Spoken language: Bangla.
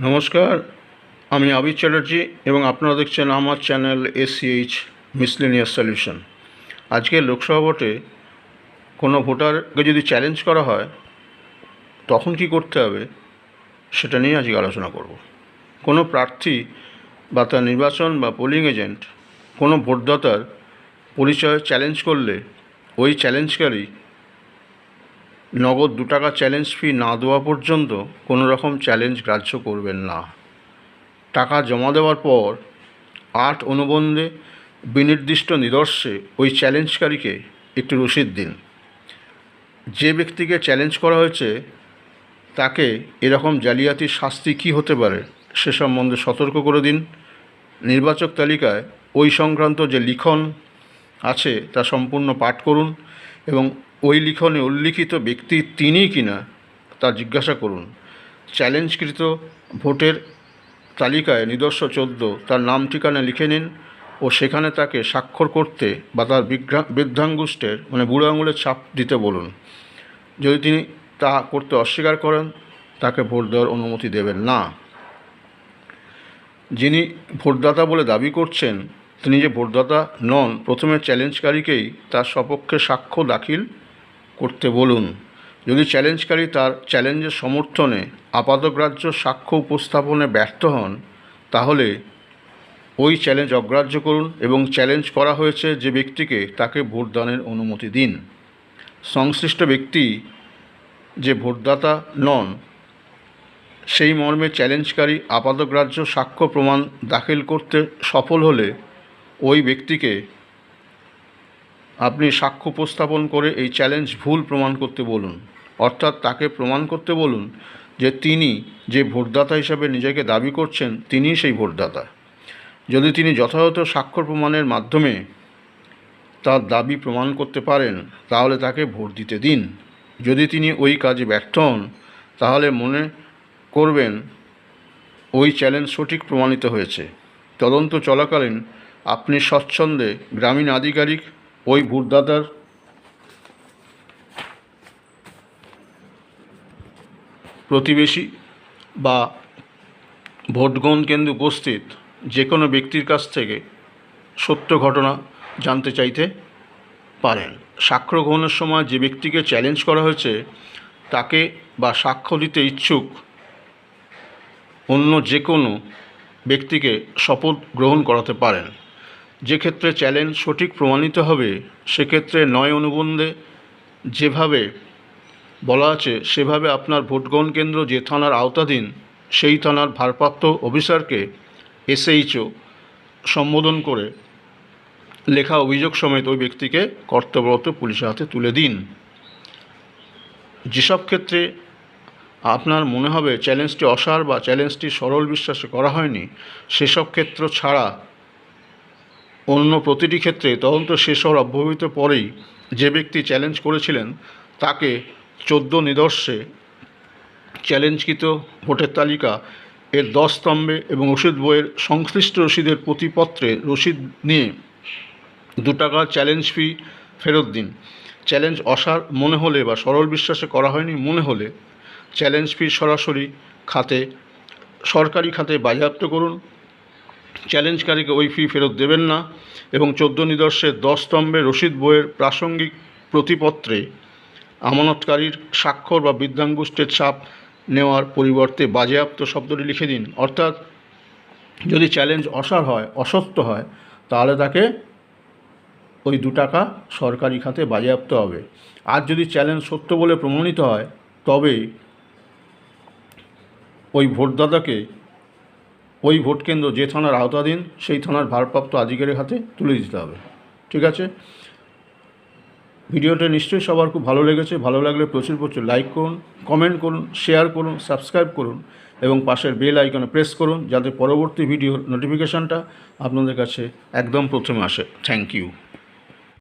নমস্কার, আমি আবির চ্যাটার্জি এবং আপনারা দেখছেন আমার চ্যানেল এসিএইচ মিসলিনিয়াস সলিউশন। আজকে লোকসভা ভোটে কোনো ভোটারকে যদি চ্যালেঞ্জ করা হয়, তখন কি করতে হবে সেটা নিয়ে আজকে আলোচনা করব। কোনো প্রার্থী বা তার নির্বাচন বা পোলিং এজেন্ট কোনো ভোটদাতার পরিচয় চ্যালেঞ্জ করলে, ওই চ্যালেঞ্জকারী নগদ দু টাকা চ্যালেঞ্জ ফি না দেওয়া পর্যন্ত কোনো রকম চ্যালেঞ্জ গ্রাহ্য করবেন না। টাকা জমা দেওয়ার পর আট অনুবন্ধে বিনির্দিষ্ট নিদর্শে ওই চ্যালেঞ্জকারীকে একটি রসিদ দিন। যে ব্যক্তিকে চ্যালেঞ্জ করা হয়েছে, তাকে এরকম জালিয়াতির শাস্তি কী হতে পারে সে সম্বন্ধে সতর্ক করে দিন। নির্বাচক তালিকায় ওই সংক্রান্ত যে লিখন আছে, তা সম্পূর্ণ পাঠ করুন এবং ওই লিখনে উল্লিখিত ব্যক্তি তিনিই কিনা তা জিজ্ঞাসা করুন। চ্যালেঞ্জকৃত ভোটের তালিকায় নিদর্শ চোদ্দ, তার নাম ঠিকানা লিখে নিন ও সেখানে তাকে স্বাক্ষর করতে বা তার বৃদ্ধাঙ্গুষ্ঠের মানে বুড়ো আঙুলের ছাপ দিতে বলুন। যদি তিনি তা করতে অস্বীকার করেন, তাকে ভোট দেওয়ার অনুমতি দেবেন না। যিনি ভোটদাতা বলে দাবি করছেন, তিনি যে ভোটদাতা নন, প্রথমে চ্যালেঞ্জকারীকেই তার সপক্ষে সাক্ষ্য দাখিল করতে বলুন। যদি চ্যালেঞ্জকারী তার চ্যালেঞ্জের সমর্থনে আপাতগ্রাহ্য সাক্ষ্য উপস্থাপনে ব্যর্থ হন, তাহলে ওই চ্যালেঞ্জ অগ্রাহ্য করুন এবং চ্যালেঞ্জ করা হয়েছে যে ব্যক্তিকে তাকে ভোটদানের অনুমতি দিন। সংশ্লিষ্ট ব্যক্তি যে ভোটদাতা নন, সেই মর্মে চ্যালেঞ্জকারী আপাতগ্রাহ্য সাক্ষ্য প্রমাণ দাখিল করতে সফল হলে ওই ব্যক্তিকে আপনি সাক্ষ্য উপস্থাপন করে এই চ্যালেঞ্জ ভুল প্রমাণ করতে বলুন। অর্থাৎ তাকে প্রমাণ করতে বলুন যে তিনি যে ভোটদাতা হিসাবে নিজেকে দাবি করছেন, তিনিই সেই ভোটদাতা। যদি তিনি যথাযথ স্বাক্ষর প্রমাণের মাধ্যমে তার দাবি প্রমাণ করতে পারেন, তাহলে তাকে ভোট দিতে দিন। যদি তিনি ওই কাজে ব্যর্থ হন, তাহলে মনে করবেন ওই চ্যালেঞ্জ সঠিক প্রমাণিত হয়েছে। তদন্ত চলাকালীন আপনি স্বচ্ছন্দে গ্রামীণ আধিকারিক ওই ভোটদাতার প্রতিবেশী বা ভোটগ্রহণ কেন্দ্রে উপস্থিত যে কোনো ব্যক্তির কাছ থেকে সত্য ঘটনা জানতে চাইতে পারেন। সাক্ষ্য গ্রহণের সময় যে ব্যক্তিকে চ্যালেঞ্জ করা হয়েছে, তাকে বা সাক্ষ্য দিতে ইচ্ছুক অন্য যে কোনো ব্যক্তিকে শপথ গ্রহণ করাতে পারেন। যে ক্ষেত্রে চ্যালেঞ্জ সঠিক প্রমাণিত হবে, সেক্ষেত্রে নয় অনুবন্ধে যেভাবে বলা আছে, সেভাবে আপনার ভোটগ্রহণ কেন্দ্র যে থানার আওতাধীন, সেই থানার ভারপ্রাপ্ত অফিসারকে এসএইচও সম্বোধন করে লেখা অভিযোগ সমেত ওই ব্যক্তিকে কর্তব্যরত পুলিশের হাতে তুলে দিন। যেসব ক্ষেত্রে আপনার মনে হবে চ্যালেঞ্জটি অসার বা চ্যালেঞ্জটি সরল বিশ্বাসে করা হয়নি, সেসব ক্ষেত্র ছাড়া অন্য প্রতিটি ক্ষেত্রে তদন্ত শেষ হওয়ার অব্যবহিত পরেই যে ব্যক্তি চ্যালেঞ্জ করেছিলেন, তাকে চোদ্দ নিদর্শে চ্যালেঞ্জকৃত ভোটের তালিকা, এর দশ স্তম্ভে এবং রসিদ বইয়ের সংশ্লিষ্ট রসিদের প্রতিপত্রে রসিদ নিয়ে দু টাকা চ্যালেঞ্জ ফি ফেরত দিন। চ্যালেঞ্জ অসার মনে হলে বা সরল বিশ্বাসে করা হয়নি মনে হলে চ্যালেঞ্জ ফি সরাসরি খাতে, সরকারি খাতে বাজেয়াপ্ত করুন। চ্যালেঞ্জকারীকে ওই ফি ফেরত দেবেন না এবং চোদ্দ নিদর্শের দশ স্তম্ভে রসিদ বইয়ের প্রাসঙ্গিক প্রতিপত্রে আমানতকারীর স্বাক্ষর বা বৃদ্ধাঙ্গুষ্ঠের ছাপ নেওয়ার পরিবর্তে বাজেয়াপ্ত শব্দটি লিখে দিন। অর্থাৎ যদি চ্যালেঞ্জ অসার হয়, অসত্য হয়, তাহলে তাকে ওই দু টাকা সরকারি খাতে বাজেয়াপ্ত হবে। আর যদি চ্যালেঞ্জ সত্য বলে প্রমাণিত হয়, তবে ওই ভোটদাতাকে ওই ভোটকেন্দ্র যে থানার আওতাধীন, সেই থানার ভারপ্রাপ্ত আধিকারের হাতে তুলে দিতে হবে। ঠিক আছে? ভিডিওটা নিশ্চয়ই সবার খুব ভালো লেগেছে। ভালো লাগলে প্রচুর প্রচুর লাইক করুন কমেন্ট করুন শেয়ার করুন সাবস্ক্রাইব করুন এবং পাশের বেল আইকনে প্রেস করুন যাতে পরবর্তী ভিডিওর নোটিফিকেশানটা আপনাদের কাছে একদম প্রথমে আসে। Thank you